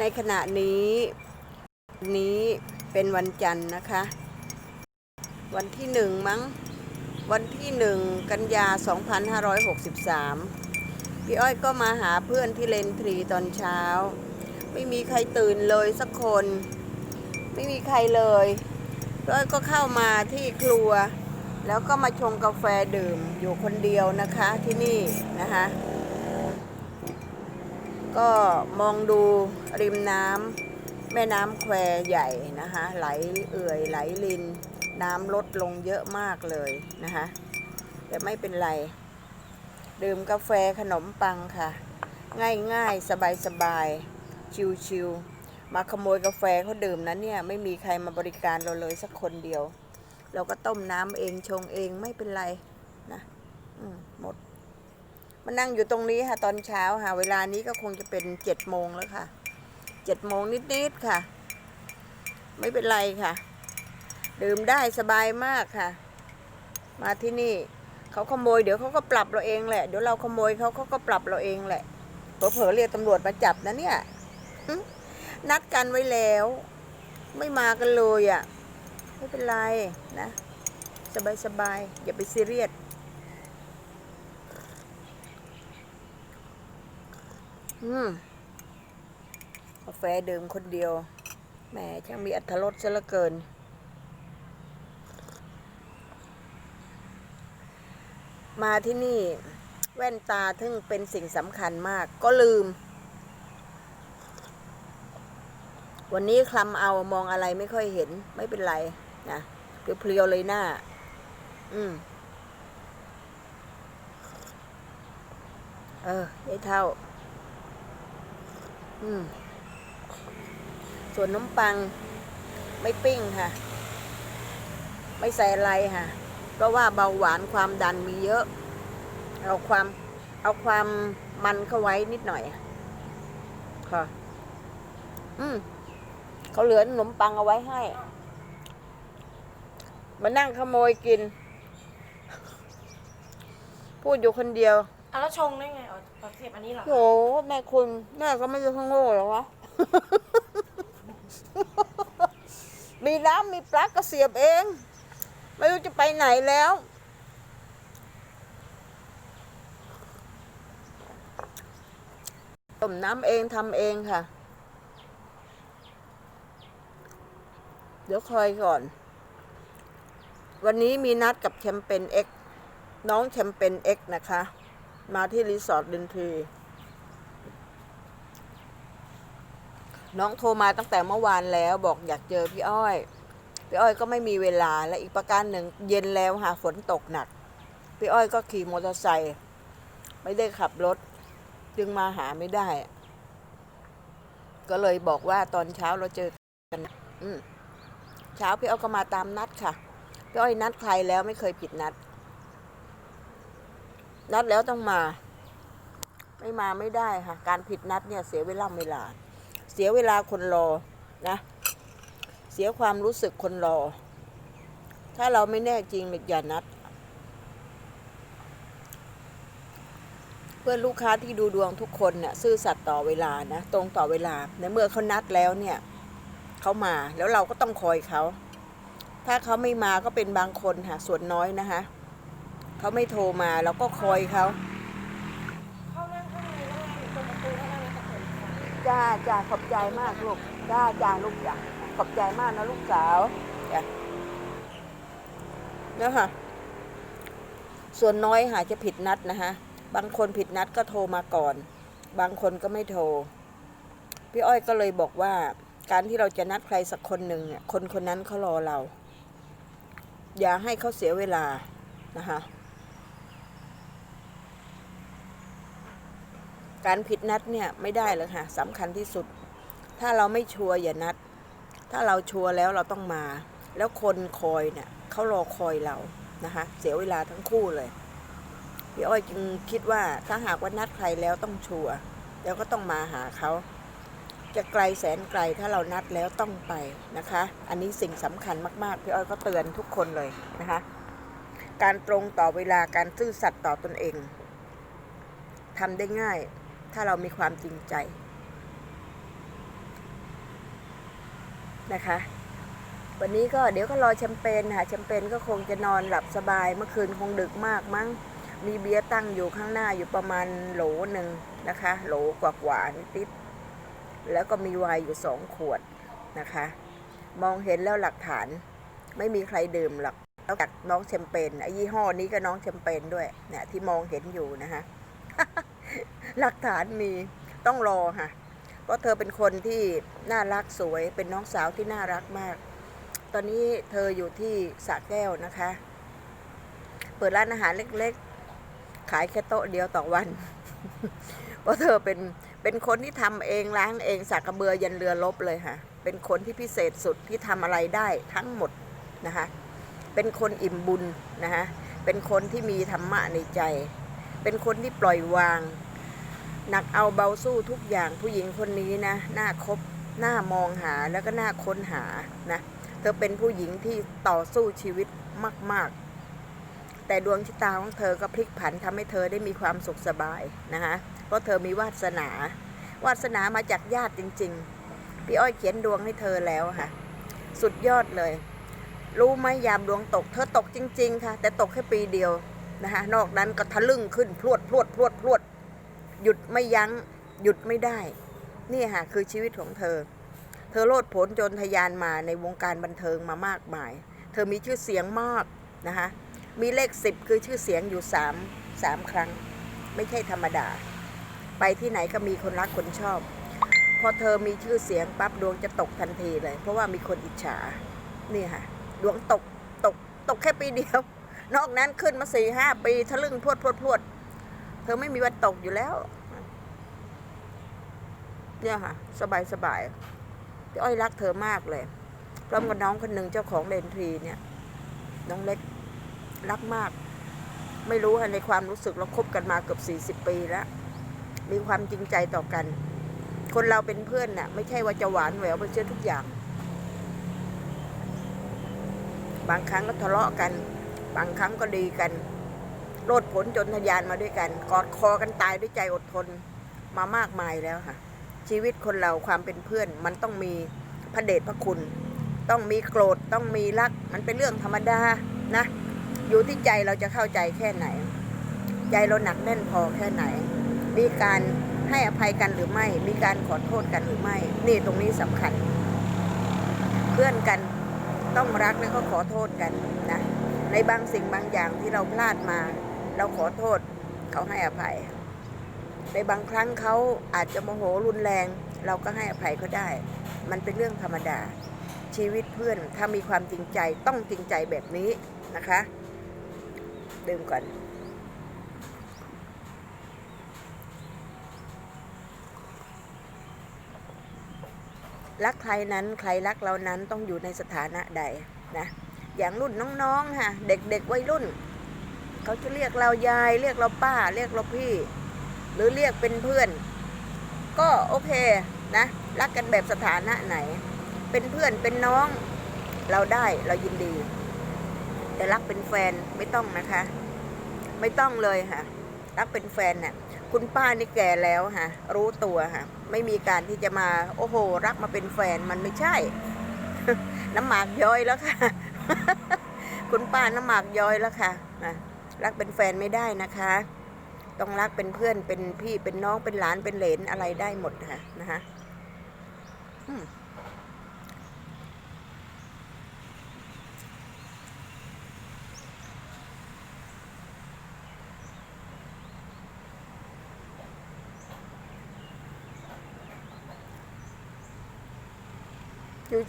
ในขณะนี้นี้เป็นวันจันทร์นะคะ วันที่หนึ่งมั้ง วันที่หนึ่งกันยา 2563 พี่อ้อยก็มาหาเพื่อนที่เลนทรีตอนเช้า ไม่มีใครตื่นเลยสักคน ไม่มีใครเลยพี่อ้อยก็เข้ามาที่ครัว แล้วก็มาชงกาแฟดื่มอยู่คนเดียวนะคะที่นี่นะคะ ก็มองดูริมน้ำแม่น้ำแควใหญ่นะคะไหลเอื่อยไหลลิน น้ำลดลงเยอะมากเลยนะคะแต่ไม่เป็นไร ดื่มกาแฟขนมปังค่ะ ง่ายง่ายสบายสบายชิวชิวๆมาขโมยกาแฟเขาดื่มนะเนี่ยไม่มีใครมาบริการเราเลยสักคนเดียว เราก็ต้มน้ำเองชงเองไม่เป็นไรนะอืม มานั่งอยู่ตรงนี้ค่ะตอนเช้าค่ะ เวลานี้ก็คงจะเป็นเจ็ดโมงแล้วค่ะเจ็ดโมงนิดๆค่ะ ไม่เป็นไรค่ะ ดื่มได้สบายมากค่ะ มาที่นี่เขาขโมยเดี๋ยวเขาก็ปรับเราเองแหละ เดี๋ยวเราขโมยเขาเขาก็ปรับเราเองแหละเผลอๆเรียกตำรวจมาจับนะเนี่ยนัดกันไว้แล้ว ไม่มากันเลยอะ ไม่เป็นไรนะ สบายๆอย่าไปซีเรียส อืมกาแฟดื่มคนเดียว แหมช่างมีอัตรสซะเหลือเกิน มาที่นี่ แว่นตาทึ่งเป็นสิ่งสำคัญมาก ก็ลืม วันนี้คลำเอามองอะไรไม่ค่อยเห็น ไม่เป็นไรนะเพลียวๆเลยหน้า อืมเออไอ้เท่า ส่วนนมปังไม่ปิ้งค่ะ ไม่ใส่อะไรค่ะ เพราะว่าเบาหวานความดันมีเยอะ เอาความเอาความมันเข้าไว้นิดหน่อยค่ะ อืมเขาเหลือขนมปังเอาไว้ให้ มานั่งขโมยกิน พูดอยู่คนเดียว อะแล้วชงได้ไงเอาเอาเสียบอันนี้เหรอโหแม่คุณแม่ก็ไม่ใช่ข้างโง่หรอวะ มีน้ำมีปลั๊กก็เสียบเอง ไม่รู้จะไปไหนแล้ว ต้มน้ำเองทำเองค่ะ เดี๋ยวคอยก่อน วันนี้มีนัดกับแชมเปญเอ็กน้องแชมเปญเอ็กนะคะ มาที่รีสอร์ทดินทรีน้องโทรมาตั้งแต่เมื่อวานแล้วบอกอยากเจอพี่อ้อย พี่อ้อยก็ไม่มีเวลาและอีกประการหนึ่ง เย็นแล้วหาฝนตกหนัก พี่อ้อยก็ขี่มอเตอร์ไซค์ไม่ได้ขับรถ จึงมาหาไม่ได้ ก็เลยบอกว่าตอนเช้าเราเจอกันเช้าพี่อ้อยก็มาตามนัดค่ะ พี่อ้อยนัดใครแล้วไม่เคยผิดนัด นัดแล้วต้องมา ไม่มาไม่ได้ค่ะ การผิดนัดเนี่ยเสียเวลาเวลา เสียเวลาคนรอนะ เสียความรู้สึกคนรอ ถ้าเราไม่แน่จริงอย่านัด เพื่อนลูกค้าที่ดูดวงทุกคนเนี่ยซื่อสัตย์ต่อเวลานะ ตรงต่อเวลาในเมื่อเขานัดแล้วเนี่ยเขามาแล้วเราก็ต้องคอยเขา ถ้าเขาไม่มาก็เป็นบางคนค่ะส่วนน้อยนะคะ เขาไม่โทรมาเราก็คอยเขาเข้านั่งข้างในได้ตรงประตูได้แล้วก็เปิดไฟจ้าจ้าขอบใจมากลูกจ้าจ้าลูกจ้าขอบใจมากนะลูกสาวจ้ะเนี่ยค่ะ ส่วนน้อยหาจะผิดนัดนะคะบางคนผิดนัดก็โทรมาก่อน บางคนก็ไม่โทร พี่อ้อยก็เลยบอกว่า การที่เราจะนัดใครสักคนหนึ่งเนี่ยคนคนนั้นเขารอเรา อย่าให้เขาเสียเวลานะคะ การผิดนัดเนี่ยไม่ได้เลยค่ะสำคัญที่สุด ถ้าเราไม่ชัวร์อย่านัด ถ้าเราชัวร์แล้วเราต้องมา แล้วคนคอยเนี่ยเขารอคอยเรานะคะ เสียเวลาทั้งคู่เลยพี่อ้อยจึงคิดว่าถ้าหากว่านัดใครแล้วต้องชัวร์แล้วก็ต้องมาหาเขาจะไกลแสนไกลถ้าเรานัดแล้วต้องไปนะคะ อันนี้สิ่งสำคัญมากๆพี่อ้อยก็เตือนทุกคนเลยนะคะ การตรงต่อเวลาการซื่อสัตย์ต่อตนเองทำได้ง่าย ถ้าเรามีความจริงใจนะคะ วันนี้ก็เดี๋ยวก็รอแชมเปญค่ะแชมเปญก็คงจะนอนหลับสบายเมื่อคืนคงดึกมากมั้งมีเบียร์ตั้งอยู่ข้างหน้าอยู่ประมาณโหลหนึ่งนะคะ โหลกว่าๆนิดแล้วก็มีไวน์อยู่สองขวดนะคะ มองเห็นแล้วหลักฐานไม่มีใครดื่มหรอกนอกจากน้องแชมเปญไอ้ยี่ห้อนี้ก็น้องแชมเปญด้วยเนี่ยที่มองเห็นอยู่นะคะ หลักฐานมีต้องรอค่ะ เพราะเธอเป็นคนที่น่ารักสวย เป็นน้องสาวที่น่ารักมาก ตอนนี้เธออยู่ที่สระแก้วนะคะ เปิดร้านอาหารเล็กๆ ขายแค่โต๊ะเดียวต่อวัน เพราะเธอเป็นเป็นคนที่ทำเองล้างเองสักกระเบือยันเรือลบเลยค่ะ เป็นคนที่พิเศษสุดที่ทำอะไรได้ทั้งหมดนะคะ เป็นคนอิ่มบุญนะคะเป็นคนที่มีธรรมะในใจ เป็นคนที่ปล่อยวาง หนักเอาเบาสู้ทุกอย่างผู้หญิงคนนี้นะหน่าคบหน่ามองหาแล้วก็หน่าค้นหานะเธอเป็นผู้หญิงที่ต่อสู้ชีวิตมาก ๆ แต่ดวงชะตาของเธอก็พลิกผันทำให้เธอได้มีความสุขสบายนะคะเพราะเธอมีวาสนา วาสนามาจากญาติจริง ๆ พี่อ้อยเขียนดวงให้เธอแล้วค่ะ สุดยอดเลย รู้ไหมยามดวงตก เธอตกจริง ๆ ค่ะ แต่ตกแค่ปีเดียวนะคะนอกนั้นก็ทะลึ่งขึ้นพรวดพรวดพรวดพรวด หยุดไม่ยัง้ง หยุดไม่ได้ นี่ค่ะคือชีวิตของเธอ เธอโลดผนจนทะยานมาในวงการบันเทิงมามากมาย เธอมีชื่อเสียงมากนะคะมีเลขสิบคือชื่อเสียงอยู่สามสามครั้ง ไม่ใช่ธรรมดา ไปที่ไหนก็มีคนรักคนชอบ พอเธอมีชื่อเสียงปั๊บดวงจะตกทันทีเลย เพราะว่ามีคนอิจฉา นี่ค่ะ ดวงตกตกตกแค่ปีเดียว นอกนั้นขึ้นมาสี่ห้าปีทะลึ่งพวดพวดพวด เธอไม่มีวันตกอยู่แล้ว เนี่ยค่ะ สบายสบายพี่อ้อยรักเธอมากเลยพร้อมกับน้องคนหนึ่งเจ้าของเลนทรีเนี่ย น้องเล็กรักมาก ไม่รู้ค่ะในความรู้สึกเราคบกันมาเกือบสี่สิบปีแล้ว มีความจริงใจต่อกัน คนเราเป็นเพื่อนน่ะ ไม่ใช่ว่าจะหวานแหววไปเชื่อทุกอย่าง บางครั้งก็ทะเลาะกัน บางครั้งก็ดีกัน โลดผลจนทะยานมาด้วยกัน กอดคอกันตายด้วยใจอดทนมามากมายแล้วค่ะ ชีวิตคนเราความเป็นเพื่อน มันต้องมีพระเดชพระคุณ ต้องมีโกรธต้องมีรัก มันเป็นเรื่องธรรมดานะ อยู่ที่ใจเราจะเข้าใจแค่ไหน ใจเราหนักแน่นพอแค่ไหน มีการให้อภัยกันหรือไม่ มีการขอโทษกันหรือไม่ นี่ตรงนี้สำคัญ เพื่อนกันต้องรักแล้วก็ขอโทษกันนะในบางสิ่งบางอย่างที่เราพลาดมา เราขอโทษเขาให้อภัยในบางครั้งเขาอาจจะโมโหรุนแรง เราก็ให้อภัยเขาได้ มันเป็นเรื่องธรรมดา ชีวิตเพื่อนถ้ามีความจริงใจต้องจริงใจแบบนี้นะคะดื่มก่อนรักใครนั้นใครรักเรานั้นต้องอยู่ในสถานะใดนะอย่างรุ่นน้องๆค่ะเด็กๆวัยรุ่น เขาจะเรียกเรายาย เรียกเราป้า เรียกเราพี่ หรือเรียกเป็นเพื่อน ก็โอเคนะรักกันแบบสถานะไหน เป็นเพื่อนเป็นน้อง เราได้เรายินดี แต่รักเป็นแฟนไม่ต้องนะคะ ไม่ต้องเลยค่ะ รักเป็นแฟนน่ะคุณป้านี่แก่แล้วค่ะรู้ตัวค่ะไม่มีการที่จะมาโอ้โห รักมาเป็นแฟนมันไม่ใช่ น้ำหมากย้อยแล้วค่ะ คุณป้าน้ำหมากย้อยแล้วค่ะนะ รักเป็นแฟนไม่ได้นะคะ ต้องรักเป็นเพื่อนเป็นพี่เป็นน้องเป็นหลานเป็นเหลนอะไรได้หมดค่ะนะคะ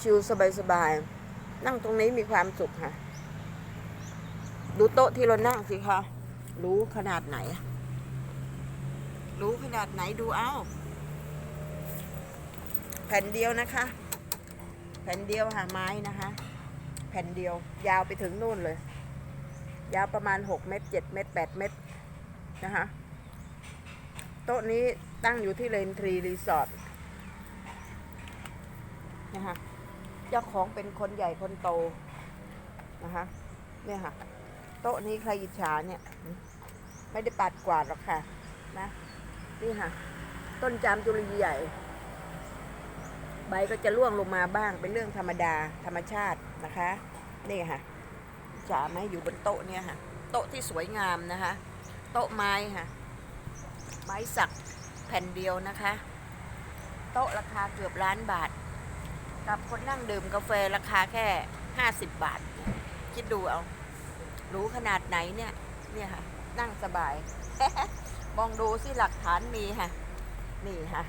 ชิวๆสบายๆ นั่งตรงนี้มีความสุขค่ะ ดูโต๊ะที่เรานั่งสิคะ รู้ขนาดไหน รู้ขนาดไหนดูเอาแผ่นเดียวนะคะ แผ่นเดียวหาไม้นะคะ แผ่นเดียวยาวไปถึงนู่นเลย ยาวประมาณหกเมตรเจ็ดเมตรแปดเมตรนะคะ โต๊ะนี้ตั้งอยู่ที่เลนทรีรีสอร์ทนะคะเจ้าของเป็นคนใหญ่คนโตนะคะเนี่ยค่ะ โต๊ะนี้ใครอิจฉาเนี่ย ไม่ได้ปัดกวาดหรอกค่ะ นะ นี่ค่ะ ต้นจามจุลีใหญ่ ใบก็จะร่วงลงมาบ้างเป็นเรื่องธรรมดาธรรมชาตินะคะ นี่ค่ะจ๋าไหมอยู่บนโต๊ะเนี่ยค่ะ โต๊ะที่สวยงามนะคะ โต๊ะไม้ค่ะ ไม้สักแผ่นเดียวนะคะ โต๊ะราคาเกือบล้านบาท กับคนนั่งดื่มกาแฟราคาแค่ 50 บาท คิดดูเอา รู้ขนาดไหนเนี่ย เนี่ยค่ะ นั่งสบาย มองดูสิหลักฐานมีค่ะนี่ค่ะ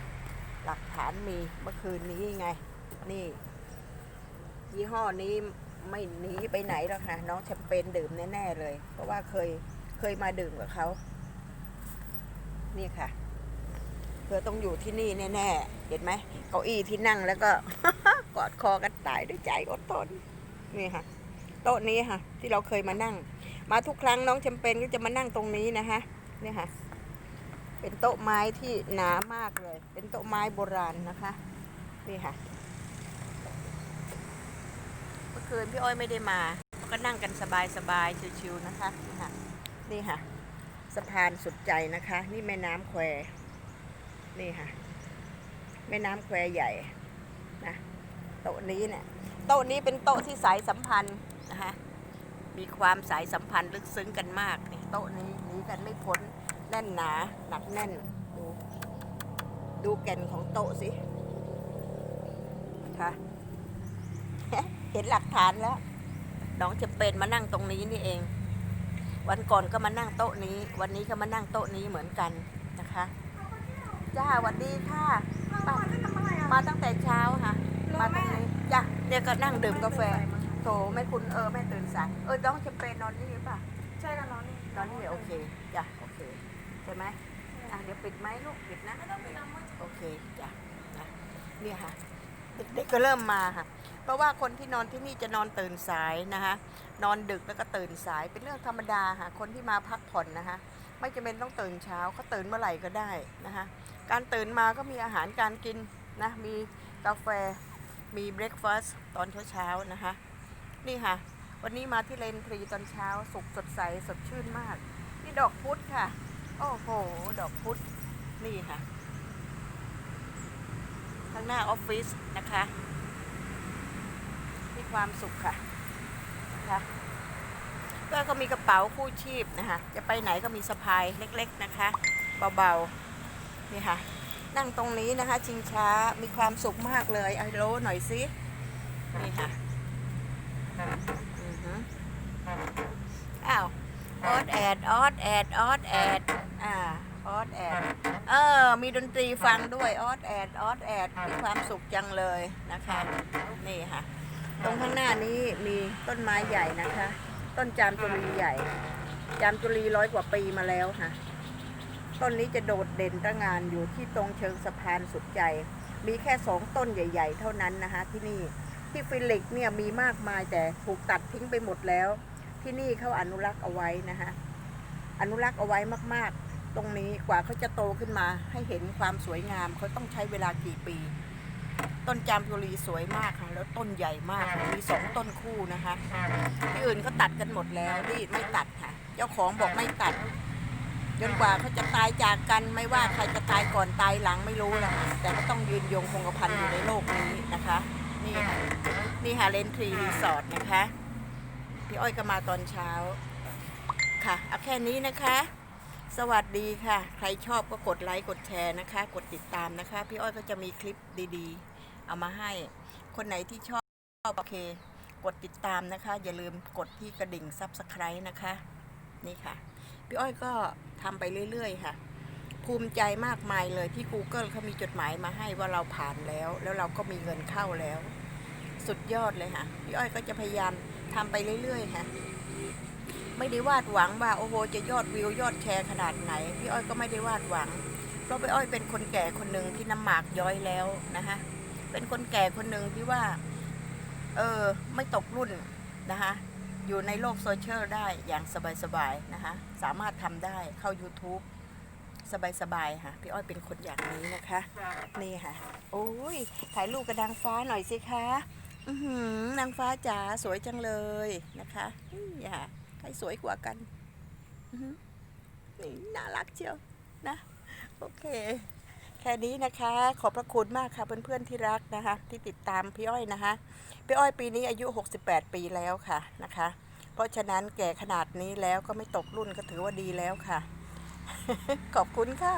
หลักฐานมีเมื่อคืนนี้ไง นี่ ยี่ห้อนี้ไม่หนีไปไหนหรอกค่ะ น้องแชมเปญดื่มแน่ๆเลย เพราะว่าเคยเคยมาดื่มกับเขานี่ค่ะเธอต้องอยู่ที่นี่แน่ๆ เห็นไหมเก้าอี้ที่นั่งแล้วก็กอดคอกันตายด้วยใจอดทนนี่ค่ะ ต๊ะนี้ค่ะ ที่เราเคยมานั่ง มาทุกครั้งน้องแชมเปญก็จะมานั่งตรงนี้นะคะนี่ค่ะ เป็นโต๊ะไม้ที่หนามากเลย เป็นโต๊ะไม้โบราณนะคะนี่ค่ะเมื่อคืนพี่อ้อยไม่ได้มาก็นั่งกันสบายๆชิวๆนะคะนี่ค่ะนี่ค่ะสะพานสุดใจนะคะ นี่แม่น้ำแควนี่ค่ะ แม่น้ำแควใหญ่นะโต๊ะนี้เนี่ยโต๊ะนี้เป็นโต๊ะที่สายสัมพันธ์ มีความสายสัมพันธ์ลึกซึ้งกันมากนี่โต๊ะนี้หนีกันไม่พ้นแน่นหนาหนักแน่นดูดูแก่นของโต๊ะสิค่ะเห็นหลักฐานแล้วน้องจะเป็นมานั่งตรงนี้นี่เอง วันก่อนก็มานั่งโต๊ะนี้ วันนี้ก็มานั่งโต๊ะนี้เหมือนกันนะคะจ้าสวัสดีค่ะมาจะทำอะไรอะมาตั้งแต่เช้าค่ะรอมาตแม่รงนี้จ้ะเนี่ยก็นั่งดื่มกาแฟ โถไม่คุณเออไม่ตื่นสายเออน้องจะเป็นนอนนี่หรือเปล่าใช่แล้วน้องนี่นอนนี่โอเคจ้ะโอเคใช่ไหมอะเดี๋ยวปิดไหมลูกปิดนะโอเคจ้ะนะเนี่ยค่ะเด็กๆก็เริ่มมาค่ะ เพราะว่าคนที่นอนที่นี่จะนอนตื่นสายนะคะนอนดึกแล้วก็ตื่นสายเป็นเรื่องธรรมดาค่ะ คนที่มาพักผ่อนนะคะไม่จำเป็นต้องตื่นเช้าเขาตื่นเมื่อไหร่ก็ได้นะคะการตื่นมาก็มีอาหารการกินนะมีกาแฟมีเบรคฟาสต์ตอนเช้าๆนะคะ นี่ค่ะ วันนี้มาที่เลนทรีตอนเช้าสุขสดใสสดชื่นมาก นี่ดอกพุธค่ะ โอ้โห ดอกพุธนี่ค่ะข้างหน้าออฟฟิศนะคะมีความสุขค่ะนะคะก็ก็มีกระเป๋าคู่ชีพนะคะ จะไปไหนก็มีสะพายเล็กๆนะคะ เบาๆ นี่ค่ะ นั่งตรงนี้นะคะ ชิงช้ามีความสุขมากเลยไอโรหน่อยสินี่ค่ะอือฮึอ้าวออ ดแอดออดแอดออดแอดอ่าออดแอดเออ มีดนตรีฟังด้วยออดแอดออดแอดมีความสุขจังเลยนะคะ นี่ค่ะ ตรงข้างหน้านี้มีต้นไม้ใหญ่นะคะ ต้นจามจุรีใหญ่ จามจุรีร้อยกว่าปีมาแล้วค่ะ ต้นนี้จะโดดเด่นตระงานอยู่ที่ตรงเชิงสะพานสุดใจ มีแค่สองต้นใหญ่ ๆ เท่านั้นนะคะ ที่นี่ที่ฟิลิกเนี่ยมีมากมายแต่ถูกตัดทิ้งไปหมดแล้ว ที่นี่เขาอนุรักษ์เอาไว้นะคะ อนุรักษ์เอาไว้มากๆ ตรงนี้กว่าเขาจะโตขึ้นมาให้เห็นความสวยงามเขาต้องใช้เวลากี่ปี ต้นจามจุรีสวยมากค่ะแล้วต้นใหญ่มากมีสองต้นคู่นะคะที่อื่นเขาตัดกันหมดแล้วนี่ไม่ตัดค่ะ เจ้าของบอกไม่ตัดจนกว่าเขาจะตายจากกันไม่ว่าใครจะตายก่อนตายหลังไม่รู้แหละแต่ก็ต้องยืนยงคงกระพันอยู่ในโลกนี้นะคะ นี่ค่ะนี่ค่ะเลนทรีรีสอร์ทนะคะ พี่อ้อยก็มาตอนเช้า ค่ะเอาแค่นี้นะคะ สวัสดีค่ะ ใครชอบก็กดไลค์กดแชร์นะคะ กดติดตามนะคะ พี่อ้อยก็จะมีคลิปดีๆ เอามาให้ คนไหนที่ชอบโอเค กดติดตามนะคะ อย่าลืมกดที่กระดิ่งซับสไคร b e นะคะ นี่ค่ะ พี่อ้อยก็ทำไปเรื่อยๆค่ะ ภูมิใจมากมายเลยที่ Google เขามีจดหมายมาให้ว่าเราผ่านแล้ว แล้วเราก็มีเงินเข้าแล้ว สุดยอดเลยค่ะ พี่อ้อยก็จะพยายามทำไปเรื่อยๆค่ะ ไม่ได้วาดหวังว่าโอ้โหจะยอดวิวยอดแชร์ขนาดไหน พี่อ้อยก็ไม่ได้วาดหวัง เพราะพี่อ้อยเป็นคนแก่คนหนึ่งที่น้ำหมากย้อยแล้วนะคะ เป็นคนแก่คนหนึ่งที่ว่า เออไม่ตกรุ่นนะคะ อยู่ในโลกโซเชียลได้อย่างสบายๆนะคะ สามารถทำได้เข้า YouTube สบายๆค่ะ พี่อ้อยเป็นคนอย่างนี้นะคะ นี่ค่ะ โอ้ยถ่ายรูปกับนางฟ้าหน่อยสิคะ อือหือนางฟ้าจ๋าสวยจังเลยนะคะนี่ค่ะ ใครสวยกว่ากันนี่น่ารักเชียวนะ โอเค แค่นี้นะคะ ขอบพระคุณมากค่ะเพื่อนๆที่รักนะคะ ที่ติดตามพี่อ้อยนะคะพี่อ้อยปีนี้อายุ 68 ปีแล้วค่ะนะคะ เพราะฉะนั้นแก่ขนาดนี้แล้วก็ไม่ตกรุ่นก็ถือว่าดีแล้วค่ะ ขอบคุณค่ะ